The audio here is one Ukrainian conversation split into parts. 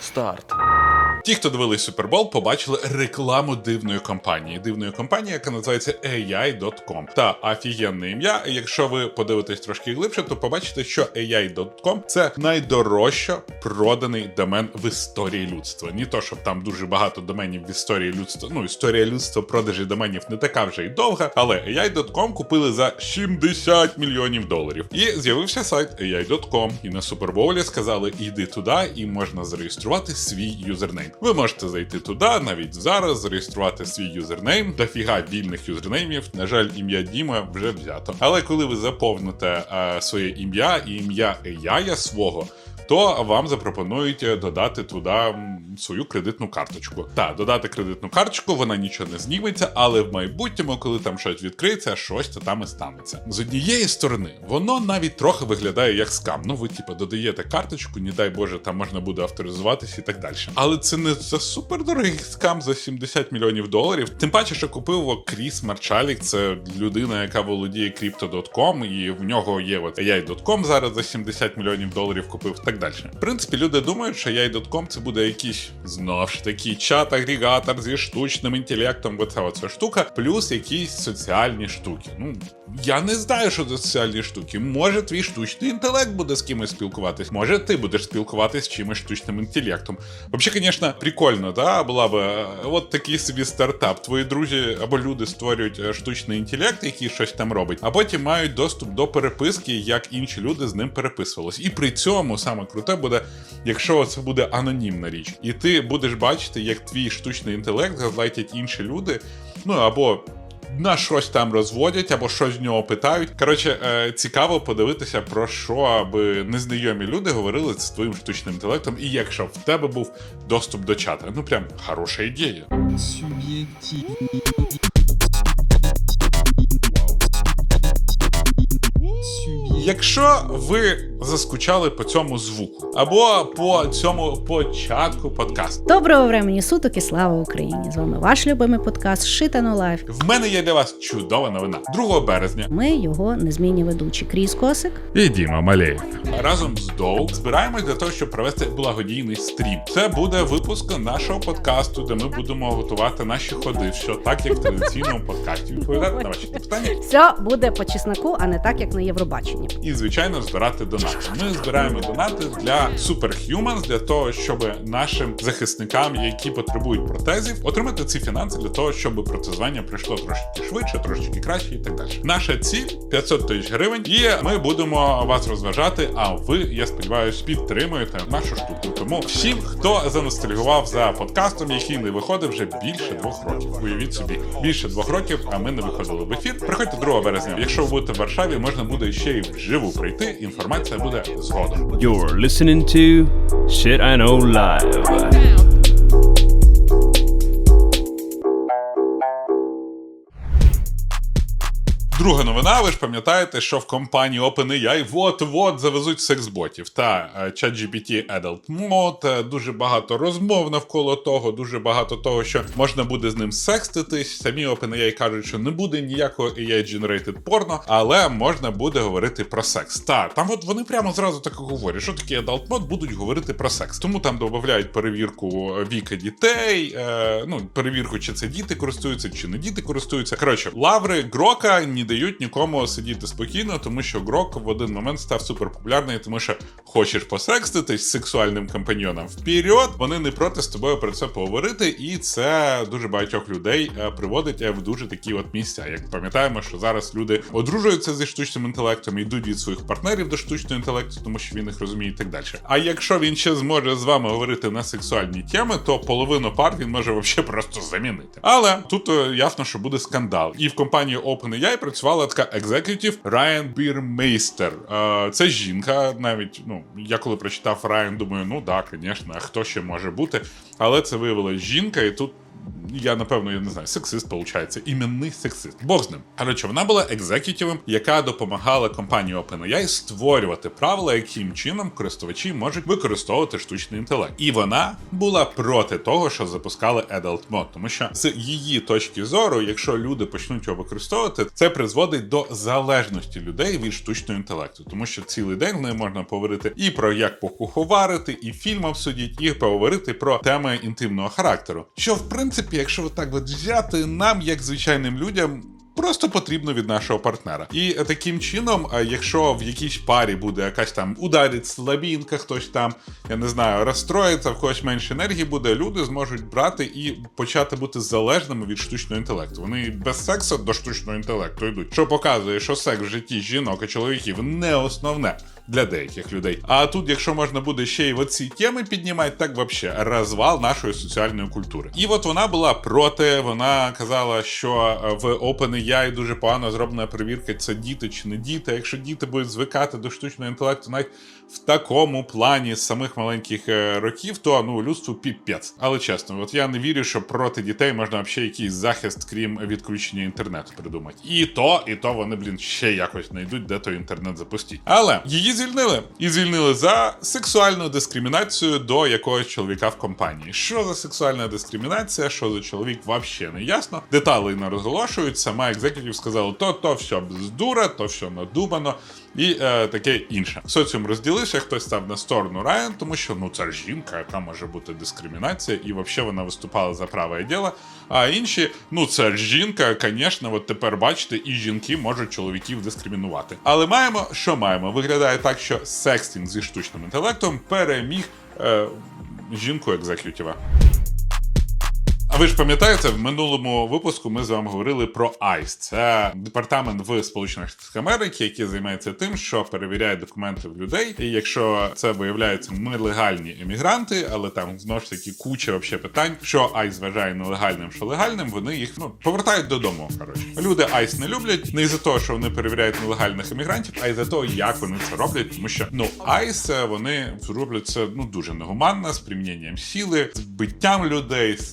Старт. Ті, хто дивились Супербол, побачили рекламу дивної компанії. Дивної компанії, яка називається AI.com. Та офігенне ім'я. Якщо ви подивитесь трошки глибше, то побачите, що AI.com – це найдорожче проданий домен в історії людства. Ні то, щоб там дуже багато доменів в історії людства. Ну, історія людства продажі доменів не така вже й довга, але AI.com купили за 70 мільйонів доларів. І з'явився сайт AI.com. І на Супербоулі сказали: іди туди, і можна зареєструвати свій юзернейм. Ви можете зайти туди, навіть зараз зареєструвати свій юзернейм. Дофіга вільних юзернеймів. На жаль, ім'я Діма вже взято. Але коли ви заповните е, своє ім'я і ім'я AI свого. То вам запропонують е, додати туди свою кредитну карточку. Так, додати кредитну карточку, вона нічого не зніметься, але в майбутньому, коли там щось відкриється, щось там і станеться. З однієї сторони, воно навіть трохи виглядає як скам. Ну, ви типу додаєте карточку, не дай Боже, там можна буде авторизуватися і так далі. Але це не за супердорогий скам за 70 мільйонів доларів. Тим паче, що купив Кріс Марчалік, це людина, яка володіє Crypto.com, і в нього є от AI.com зараз за 70 мільйонів доларів купив і так далі. В принципі, люди думають, що AI.com це буде якийсь знов ж таки чат-агрегатор зі штучним інтелектом, оця оця штука, плюс якісь соціальні штуки. Ну я не знаю, що це соціальні штуки. Може, твій штучний інтелект буде з кимось спілкуватись, може, ти будеш спілкуватись з чимось штучним інтелектом. Взагалі, звісно, прикольно, да, була би е, от такий собі стартап. Твої друзі або люди створюють е, штучний інтелект, який щось там робить, а потім мають доступ до переписки, як інші люди з ним переписувались. І при цьому саме круте буде, якщо це буде анонімна річ, і ти будеш бачити, як твій штучний інтелект газлайтять інші люди, ну або на щось там розводять або щось з нього питають. Коротше, е, цікаво подивитися, про що аби незнайомі люди говорили з твоїм штучним інтелектом, і якщо в тебе був доступ до чата. Ну прям хороша ідея. Субъективный. Субъективный. Якщо ви заскучали по цьому звуку або по цьому початку подкасту, Доброго времені суток і слава Україні! З вами ваш любимий подкаст Шитано Лайф. в мене є для вас чудова новина. 2 березня Ми його незмінні ведучі Кріс Косик. і Діма Малеєв. Разом з Доу збираємось для того, щоб провести благодійний стрім. Це буде випуск нашого подкасту, де ми будемо готувати наші ходи, що так як в традиційному подкасті відповідати на ваші питання. Все буде по чесноку, а не так, як на Євробаченні. І звичайно збирати донати. Ми збираємо донати для Superhumans, для того, щоб нашим захисникам, які потребують протезів, отримати ці фінанси для того, щоб протезування пройшло трошки швидше, трошки краще і так далі. Наша ціль 500 тисяч гривень, і ми будемо вас розважати. А ви, я сподіваюся, підтримуєте нашу штуку. Тому всім, хто заностальгував за подкастом, який не виходив вже більше двох років. Уявіть собі, більше двох років, а ми не виходили в ефір. Приходьте 2 березня. Якщо ви будете в Варшаві, можна буде ще й вживу прийти. Інформація. You're listening to Shit I Know Live. Друга новина. Ви ж пам'ятаєте, що в компанії OpenAI вот-вот завезуть секс-ботів та е, ChatGPT Adult Mode, е, дуже багато розмов навколо того, дуже багато того, що можна буде з ним секститись. Самі OpenAI кажуть, що не буде ніякого AI-generated порно, але можна буде говорити про секс. Та там от вони прямо зразу так і говорять, що таке Adult Mode, будуть говорити про секс. Тому там додають перевірку віка дітей, е, ну перевірку, чи це діти користуються, чи не діти користуються. Коротше, лаври Грока не дають нікому сидіти спокійно, тому що Грок в один момент став суперпопулярний, тому що хочеш посекститись з сексуальним компаньйоном вперед, вони не проти з тобою про це поговорити, і це дуже багатьох людей е, приводить е, в дуже такі от місця. Як пам'ятаємо, що зараз люди одружуються зі штучним інтелектом, йдуть від своїх партнерів до штучного інтелекту, тому що він їх розуміє і так далі. А якщо він ще зможе з вами говорити на сексуальні теми, то половину пар він може взагалі просто замінити. Але тут е, ясно, що буде скандал. І в компанії OpenAI працювала така екзекютів Райан Бірмейстер. Е, Це жінка, навіть ну я коли прочитав Райан, думаю, ну да, звісно, хто ще може бути? Але це виявилася жінка, і тут я напевно я не знаю, сексист, виходить, іменний сексист. Бог з ним. Коротше, вона була екзекютівом, яка допомагала компанії OpenAI створювати правила, яким чином користувачі можуть використовувати штучний інтелект. І вона була проти того, що запускали Adult Mode, тому що з її точки зору, якщо люди почнуть його використовувати, це призводить до залежності людей від штучного інтелекту, тому що цілий день в неї можна поговорити і про як покуховарити, і фільм обсудіть, і поговорити про теми інтимного характеру. Що в принципі, якщо так от взяти, нам, як звичайним людям. Просто потрібно від нашого партнера. І таким чином, якщо в якійсь парі буде якась там ударить слабінка, хтось там, я не знаю, розстроїться, в когось менше енергії буде, люди зможуть брати і почати бути залежними від штучного інтелекту. Вони без сексу до штучного інтелекту йдуть, що показує, що секс в житті жінок і чоловіків не основне для деяких людей. А тут, якщо можна буде ще й оці теми піднімати, так вообще розвал нашої соціальної культури. І от вона була проти. Вона казала, що е, в OpenAI дуже погано зроблена перевірка, це діти чи не діти. Якщо діти будуть звикати до штучного інтелекту, навіть в такому плані з самих маленьких е, років, то ну людству піпець. Але чесно, от я не вірю, що проти дітей можна взагалі якийсь захист, крім відключення інтернету, придумати. І то, і то вони, блін, ще якось знайдуть, де той інтернет запустіть. Але її звільнили і звільнили за сексуальну дискримінацію до якогось чоловіка в компанії. Що за сексуальна дискримінація, що за чоловік, взагалі не ясно. Деталі не розголошують. Сама екзекутів сказала, то то все бздура, то все надумано. І е, таке інше. Соціум розділився, хтось став на сторону Райан, тому що ну це ж жінка, яка може бути дискримінація, і взагалі вона виступала за праве діло. А інші, ну це ж жінка, звісно, от тепер бачите, і жінки можуть чоловіків дискримінувати. Але маємо, що маємо? Виглядає так, що секстінг зі штучним інтелектом переміг е, жінку екзекютіва. А ви ж пам'ятаєте, в минулому випуску ми з вами говорили про ICE. Це департамент в Сполучених Штатах Америки, який займається тим, що перевіряє документи в людей. І якщо це виявляються нелегальні емігранти, але там знову ж таки куча вообще питань, що ICE вважає нелегальним, що легальним, вони їх ну повертають додому. Коротше, люди ICE не люблять не із-за того, що вони перевіряють нелегальних емігрантів, а із-за того, як вони це роблять, тому що ну ICE, вони роблять це ну дуже негуманно, з приміненням сили, з биттям людей, з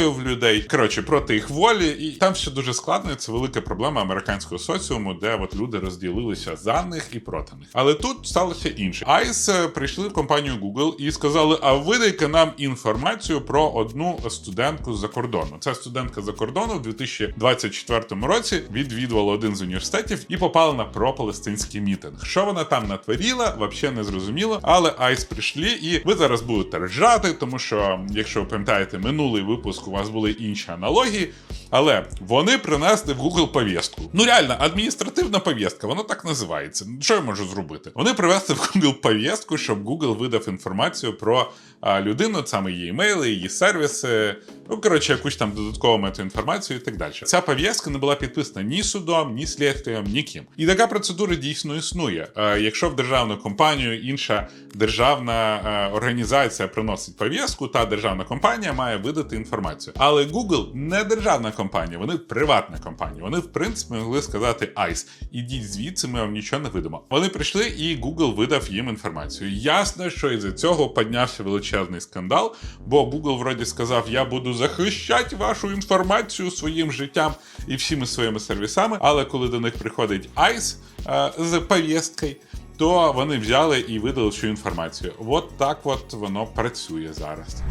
стрільбою в людей. Коротше, проти їх волі, і там все дуже складно. і Це велика проблема американського соціуму, де от люди розділилися за них і проти них. Але тут сталося інше. ICE прийшли в компанію Google і сказали: а видайте нам інформацію про одну студентку з-за кордону. Ця студентка за кордону в 2024 році відвідувала один з університетів і попала на пропалестинський мітинг. Що вона там натворіла, взагалі не зрозуміло. Але ICE прийшли, і ви зараз будете ржати, тому що, якщо ви пам'ятаєте, минулий випуск у вас були інші аналогії. Але вони принесли в Google повістку. Ну реально, адміністративна повістка, вона так називається. Що я можу зробити? Вони привезли в Google повістку, щоб Google видав інформацію про людину, саме її емейли, її сервіси. Ну, коротше, якусь там додаткову метаінформацію і так далі. Ця пов'язка не була підписана ні судом, ні слідством, ніким. І така процедура дійсно існує. Якщо в державну компанію інша державна організація приносить пов'язку, та державна компанія має видати інформацію. Але Google не державна компанія, вони приватна компанія. Вони, в принципі, могли сказати ICE, ідіть звідси, ми вам нічого не видамо. Вони прийшли, і Google видав їм інформацію. Ясно, що із-за цього піднявся величезний скандал, бо Google вроді сказав: я буду захищати вашу інформацію своїм життям і всіми своїми сервісами. Але коли до них приходить ICE е, з пов'язкою, то вони взяли і видали всю інформацію. От так от воно працює зараз.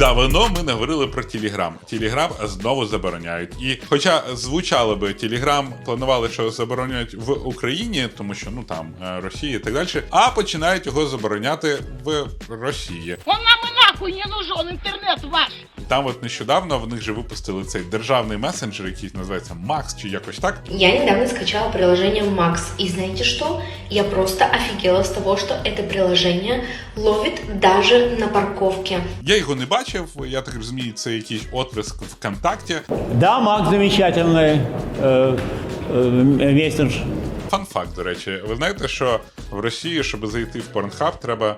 Давно ми не говорили про Телеграм. Телеграм знову забороняють. І хоча звучало би Телеграм, планували, що забороняють в Україні, тому що ну там е, Росія і так далі, а починають його забороняти в Росії. Вона нам и нахуй не нужен интернет ваш! Там от нещодавно в них же випустили цей державний месенджер, який називається Макс чи якось так. Я недавно скачала приложение Max, и знаете что? Я просто офигела с того, что это приложение ловит даже на парковке. Я його не бачив. Я так розумію, це якийсь отприск ВКонтакті. Да, Макс замечательный э, э, мессендж. Фан факт, до речі, ви знаєте, що в Росії, щоб зайти в Pornhub, треба е,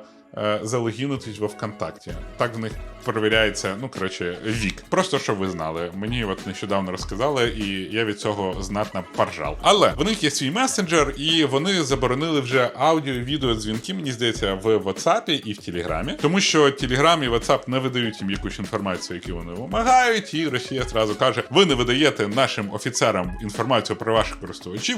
залогінитись во ВКонтакті. Так в них перевіряється, ну коротше, вік. Просто щоб ви знали. Мені от нещодавно розказали, і я від цього знатно поржав. Але в них є свій месенджер, і вони заборонили вже аудіо і відео дзвінки, мені здається, в WhatsApp і в Телеграмі, тому що Telegram і WhatsApp не видають їм якусь інформацію, яку вони вимагають, і Росія зразу каже: ви не видаєте нашим офіцерам інформацію про ваших користувачів,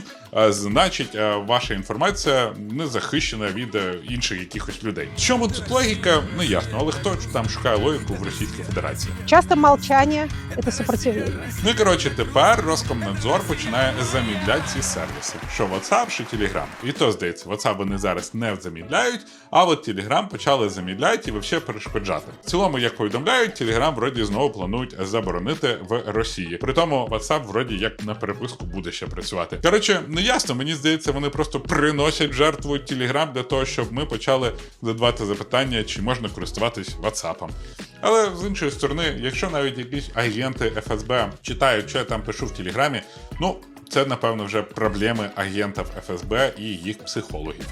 значить, ваша інформація не захищена від е, інших якихось людей. Чому тут логіка? Не ясно, але хто там шукає логіку в Російській Федерації? Часто молчание – это сопротивление. Ну і коротше, тепер Роскомнадзор починає замідляти ці сервіси, що WhatsApp, що Telegram. І то здається, WhatsApp вони зараз не замідляють, а от Telegram почали замідляти і взагалі перешкоджати. В цілому, як повідомляють, Telegram вроді знову планують заборонити в Росії. При тому WhatsApp вроді як на переписку буде ще працювати. Коротше, не ясно. Мені здається, вони просто приносять жертву Telegram для того, щоб ми почали задавати запитання, чи можна користуватись WhatsApp. Але з іншої сторони, якщо навіть якісь агенти ФСБ читають, що я там пишу в Телеграмі, ну це напевно вже проблеми агентів ФСБ і їх психологів.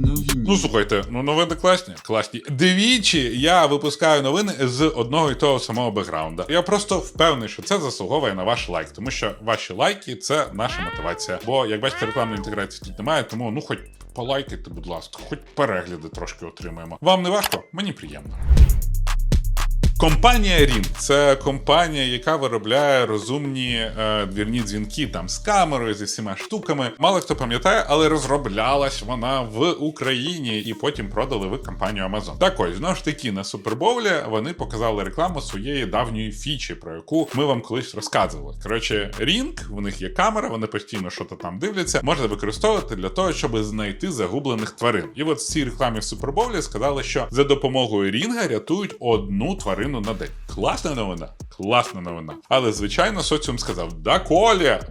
Новини. Ну слухайте, ну новини класні. Класні. Двічі я випускаю новини з одного і того самого бекграунда. Я просто впевнений, що це заслуговує на ваш лайк, тому що ваші лайки це наша мотивація. Бо як бачите, рекламної інтеграції тут немає, тому ну хоч полайкайте, будь ласка, хоч перегляди трошки отримаємо. Вам не важко? Мені приємно. Компанія Ring – це компанія, яка виробляє розумні е, двірні дзвінки там з камерою, зі всіма штуками. Мало хто пам'ятає, але розроблялась вона в Україні і потім продали в компанію Amazon. Так ось знову ж таки на супербовлі вони показали рекламу своєї давньої фічі, про яку ми вам колись розказували. Коротше, Ring, в них є камера, вони постійно щось там дивляться, можна використовувати для того, щоб знайти загублених тварин. І от в цій рекламі в супербовлі сказали, що за допомогою Рінга рятують одну тварину на день. Класна новина, класна новина. Але звичайно, соціум сказав: да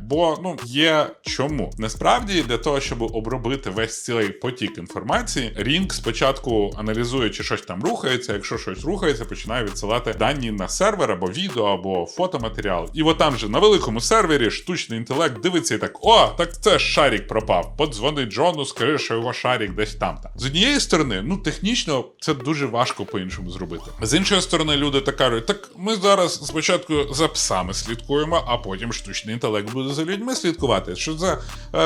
бо ну є чому. Насправді для того, щоб обробити весь цей потік інформації, Рінг спочатку аналізує, чи щось там рухається. Якщо щось рухається, починає відсилати дані на сервер або відео, або фотоматеріал. І от там же на великому сервері штучний інтелект дивиться і так: о, так це шарік пропав. Подзвони Джону, скажи, що його шарік десь там. З однієї сторони, ну технічно це дуже важко по-іншому зробити. З іншої сторони, люди так кажуть, так ми зараз спочатку за псами слідкуємо, а потім штучний інтелект буде за людьми слідкувати. Що це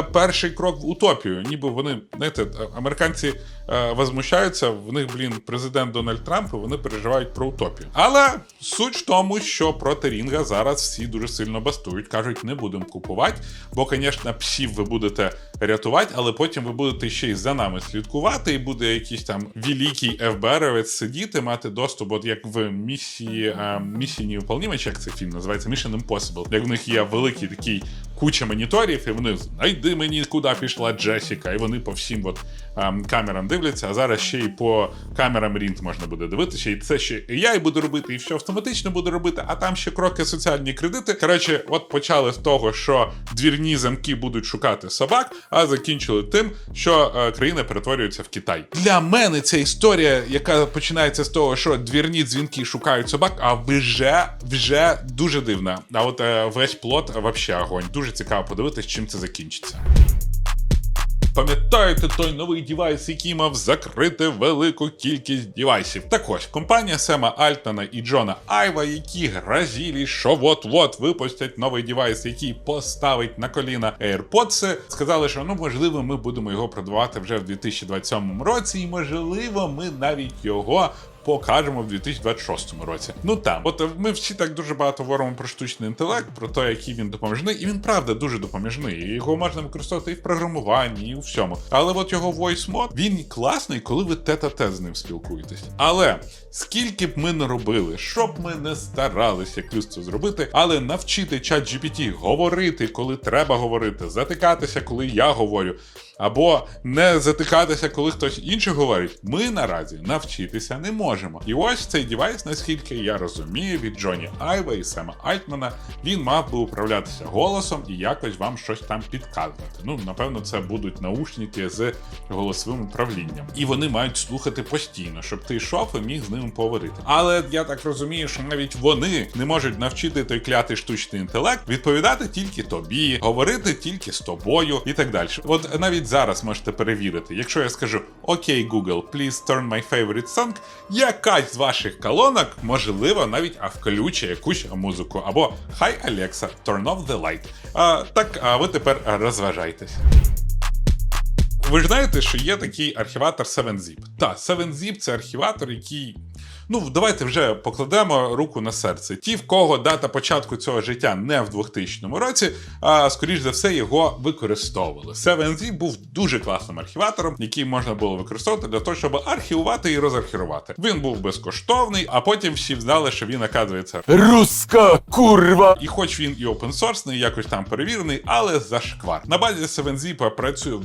перший крок в утопію? Ніби вони, знаєте, е, американці е, возмущаються, в них, блін, президент Дональд Трамп, і вони переживають про утопію. Але суть в тому, що проти Рінга зараз всі дуже сильно бастують, кажуть, не будемо купувати, бо, звісно, псів ви будете рятувати, але потім ви будете ще й за нами слідкувати, і буде якийсь там великий ФБРовець сидіти, мати доступ, от як в місії місії невиполніма, як цей фільм називається Mission Impossible. Як в них є великий такий куча моніторів, і вони знайди мені, куди пішла Джесіка, і вони по всім от, ем, камерам дивляться, а зараз ще й по камерам Рінт можна буде дивитися, і це ще і я і буду робити, і все автоматично буду робити, а там ще кроки соціальні кредити. Коротше, от почали з того, що двірні замки будуть шукати собак, а закінчили тим, що е, країна перетворюється в Китай. Для мене ця історія, яка починається з того, що двірні дзвінки шукають собак, а вже вже дуже дивна. А от е, весь плот вообще огонь. Дуже цікаво подивитись, чим це закінчиться. Пам'ятаєте той новий девайс, який мав закрити велику кількість девайсів? Так ось компанія Сема Альтона і Джона Айва, які грозілі, що от-от випустять новий девайс, який поставить на коліна AirPods, сказали, що ну можливо ми будемо його продавати вже в 2027 році, і можливо, ми навіть його покажемо в 2026 році. Ну там, от е, ми всі так дуже багато говоримо про штучний інтелект, про те, який він допоміжний, і він правда дуже допоміжний. Його можна використовувати і в програмуванні, і у всьому. Але от його voice мод він класний, коли ви тет-а-тет з ним спілкуєтесь. Але скільки б ми не робили, що б ми не старалися якось це зробити, але навчити чат GPT говорити, коли треба говорити, затикатися, коли я говорю. Або не затикатися, коли хтось інший говорить, ми наразі навчитися не можемо. Можемо. І ось цей девайс, наскільки я розумію, від Джоні Айва і Сема Альтмана, він мав би управлятися голосом і якось вам щось там підказувати. Ну, напевно, це будуть наушники з голосовим управлінням. І вони мають слухати постійно, щоб ти йшов і міг з ними поговорити. Але я так розумію, що навіть вони не можуть навчити той клятий штучний інтелект відповідати тільки тобі, говорити тільки з тобою і так далі. От навіть зараз можете перевірити, якщо я скажу Окей, Google, please turn my favorite song, якась з ваших колонок, можливо, навіть а включить якусь музику. Або Хай Alexa, turn off the light. А, так, а ви тепер розважайтесь. Ви ж знаєте, що є такий архіватор 7zip. Так, 7zip це архіватор, який. Ну, давайте вже покладемо руку на серце. Ті, в кого дата початку цього життя не в 2000 році, а скоріш за все його використовували. 7zip був дуже класним архіватором, який можна було використовувати для того, щоб архівувати і розархівувати. Він був безкоштовний, а потім всі знали, що він оказується Руска курва! і хоч він і опенсорсний, якось там перевірений, але зашквар. На базі 7zip працює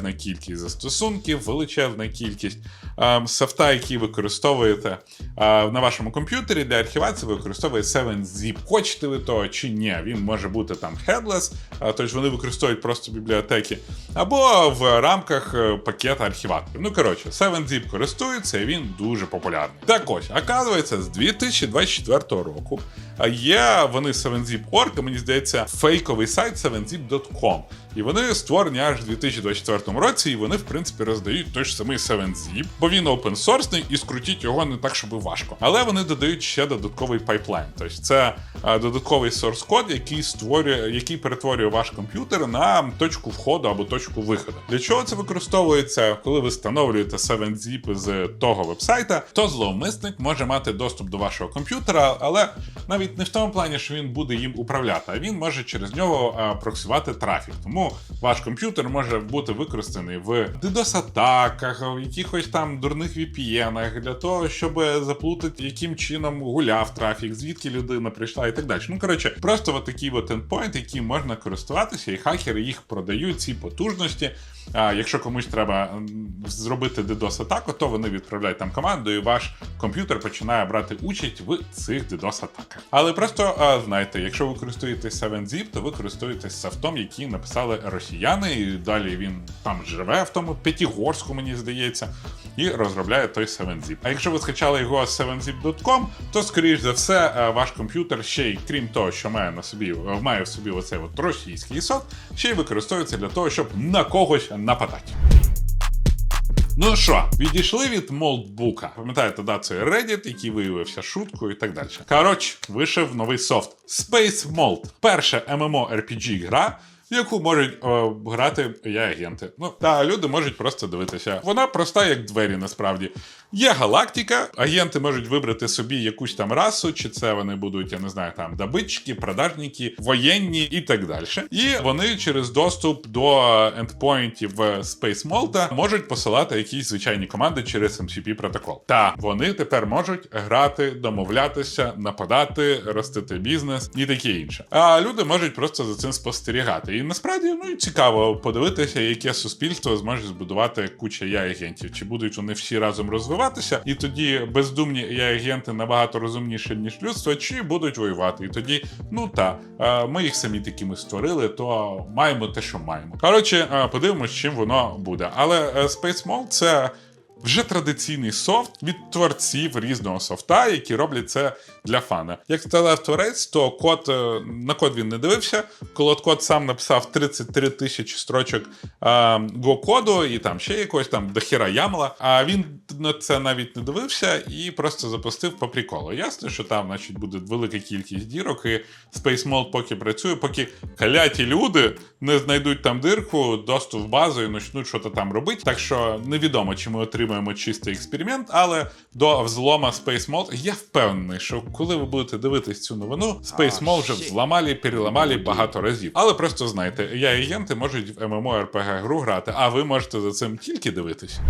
величезна кількість застосунків, величезна кількість ем, софта, які використовуєте е, на вашому комп'ютері для архівації, використовує 7zip. Хочете ви того чи ні, він може бути там headless, е, тож вони використовують просто бібліотеки, або в рамках е, пакета архіваторів. Ну коротше, 7zip користується і він дуже популярний. Так ось, оказується, з 2024 року а є вони 7zip.org, мені здається, фейковий сайт 7zip.com. І вони створені аж у 2024 році, і вони, в принципі, роздають той ж самий 7zip, бо він open-sourceний і скрутіть його не так, щоб важко. Але вони додають ще додатковий пайплайн. Тобто це додатковий source код, який створює, який перетворює ваш комп'ютер на точку входу або точку виходу. Для чого це використовується, коли ви встановлюєте 7zip з того вебсайта, то зловмисник може мати доступ до вашого комп'ютера, але навіть не в тому плані, що він буде їм управляти, а він може через нього проксувати трафік. Тому ваш комп'ютер може бути використаний в DDoS-атаках, в якихось там дурних VPN-ах для того, щоб заплутати, яким чином гуляв трафік, звідки людина прийшла і так далі. Ну коротше, просто от такий от endpoint, який можна користуватися, і хакери їх продають ці потужності. А якщо комусь треба зробити DDoS-атаку, то вони відправляють там команду, і ваш комп'ютер починає брати участь в цих DDoS-атаках. Але просто знайте, якщо ви користуєтесь 7zip, то ви користуєтесь софтом, який написали росіяни, і далі він там живе в тому П'ятігорську, мені здається, і розробляє той 7zip. А якщо ви скачали його з 7zip.com, то скоріш за все ваш комп'ютер ще й крім того, що має на собі має в собі оцей от російський софт, ще й використовується для того, щоб на когось нападати. Ну що, відійшли від молдбука. Пам'ятаєте, да, це Reddit, який виявився шуткою і так далі. Коротше, вийшов новий софт Space Mold. Перша MMORPG гра. Яку можуть е, грати я агенти. Ну та люди можуть просто дивитися. Вона проста, як двері, насправді. Є галактика, агенти можуть вибрати собі якусь там расу, чи це вони будуть, я не знаю, там добитчики, продажники, воєнні і так далі. І вони через доступ до ендпоінтів Space Malta можуть посилати якісь звичайні команди через MCP протокол. Та вони тепер можуть грати, домовлятися, нападати, ростити бізнес і таке інше. А люди можуть просто за цим спостерігати. І насправді ну цікаво подивитися, яке суспільство зможе збудувати куча я агентів. Чи будуть вони всі разом розвиватися, і тоді бездумні агенти набагато розумніші ніж людство, чи будуть воювати. І тоді, ну та е, ми їх самі такими створили, то маємо те, що маємо. Коротше, е, подивимось, чим воно буде. Але е, Space Mall це. Вже традиційний софт від творців різного софта, які роблять це для фана. Як сказав творець, то код е, на код він не дивився. Коли от код сам написав 33 тисячі строчок го коду і там ще якогось там дохіра ямла. А він на це навіть не дивився і просто запустив по приколу. Ясно, що там, значить, буде велика кількість дірок, і Space Mode поки працює, поки каляті люди не знайдуть там дирку, доступ в базу і почнуть щось там робити. Так що невідомо, чи ми отримаємо чистий експеримент, але до взлома Space Mode я впевнений, що коли ви будете дивитись цю новину, Space Mode вже взламали, переламали багато разів. Але просто знайте, я і Єнти можуть в MMORPG гру грати, а ви можете за цим тільки дивитись.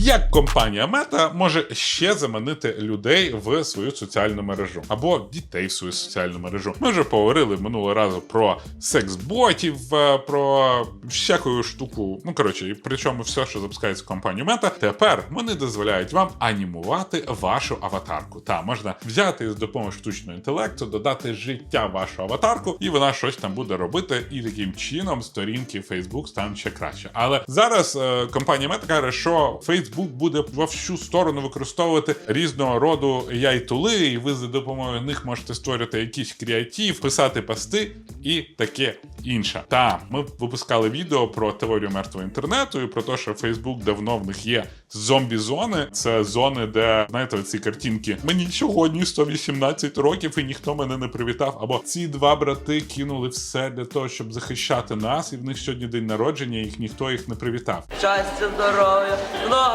Як компанія Мета може ще заманити людей в свою соціальну мережу або дітей в свою соціальну мережу? Ми вже поговорили минулого разу про секс-ботів, е, про всяку штуку. Ну коротше, і причому все, що запускається в компанію Мета, тепер вони дозволяють вам анімувати вашу аватарку. Та можна взяти з допомогою штучного інтелекту, додати життя вашу аватарку, і вона щось там буде робити, і таким чином сторінки Facebook стануть ще краще. Але зараз е, компанія Мета каже, що Facebook буде во всю сторону використовувати різного роду яй-тули, і ви за допомогою них можете створювати якийсь креатив, писати пости і таке інше. Та ми випускали відео про теорію мертвого інтернету і про те, що Facebook давно в них є зомбі-зони. Це зони, де знаєте, ці картинки. Мені сьогодні 118 років і ніхто мене не привітав. Або ці два брати кинули все для того, щоб захищати нас, і в них сьогодні день народження, їх ніхто їх не привітав. Щастя, здоров'я,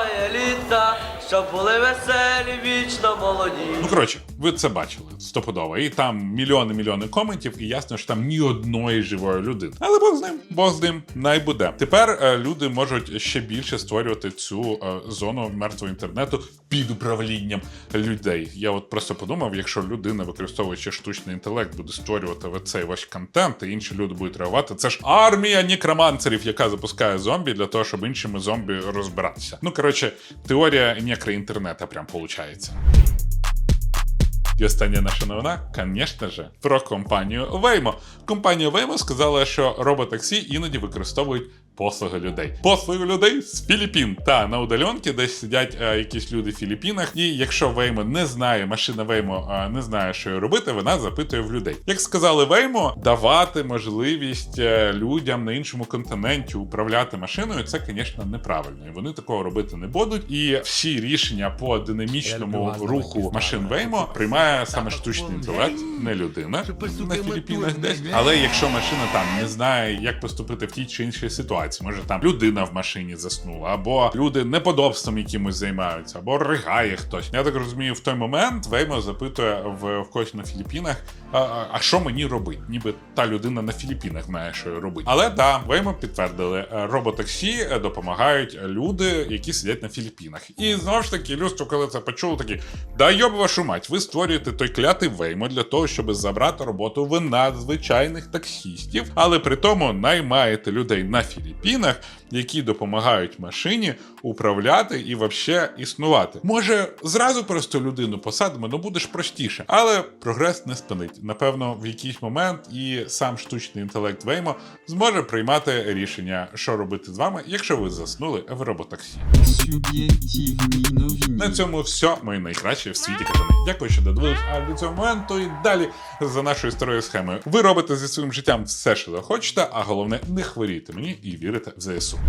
многое літа, щоб були веселі, вічно молоді. Ну коротше, ви це бачили стопудово. І там мільйони мільйони коментів, і ясно, що там ні одної живої людини. Але Бог з ним, Бог з ним найбуде. Тепер е, люди можуть ще більше створювати цю е, зону мертвого інтернету під управлінням людей. Я от просто подумав, якщо людина, використовуючи штучний інтелект, буде створювати цей ваш контент, і інші люди будуть реагувати. Це ж армія некроманцерів, яка запускає зомбі для того, щоб іншими зомбі розбиратися. Ну коротше, теорія некроінтернета прям получається. І остання наша новина, звісно ж, про компанію Waymo. Компанія Waymo сказала, що роботаксі іноді використовують послуги людей. Послуги людей з Філіппін. Та на удаленці десь сидять е, якісь люди в Філіппінах. І якщо Waymo не знає, машина Waymo е, не знає, що робити, вона запитує в людей. Як сказали Waymo, давати можливість е, людям на іншому континенті управляти машиною, це, звісно, неправильно. І вони такого робити не будуть. І всі рішення по динамічному руху машин Waymo приймає саме штучний інтелект, не людина на Філіппінах десь. Але якщо машина там не знає, як поступити в тій чи іншій ситуації, може там людина в машині заснула, або люди неподобством якимось займаються, або ригає хтось. Я так розумію, в той момент Waymo запитує в, в когось на Філіппінах, а, а, що мені робити? Ніби та людина на Філіппінах знає, що робити. Але да, Waymo підтвердили, е, роботаксі е, допомагають люди, які сидять на Філіппінах. І знову ж таки, людство, коли це почуло, такі да йоб вашу мать, ви створюєте той клятий Waymo для того, щоб забрати роботу в надзвичайних таксістів, але при тому наймаєте людей на Філіппінах, які допомагають машині управляти і вообще існувати. Може, зразу просто людину посадимо, ну буде простіше, але прогрес не спинить. Напевно, в якийсь момент і сам штучний інтелект Waymo зможе приймати рішення, що робити з вами, якщо ви заснули в роботаксі. На цьому все. Мої найкращі в світі кажани. Дякую, що додивились аж до цього моменту. І далі за нашою старою схемою. Ви робите зі своїм життям все, що захочете, а головне, не хворійте мені і вірите в ЗСУ.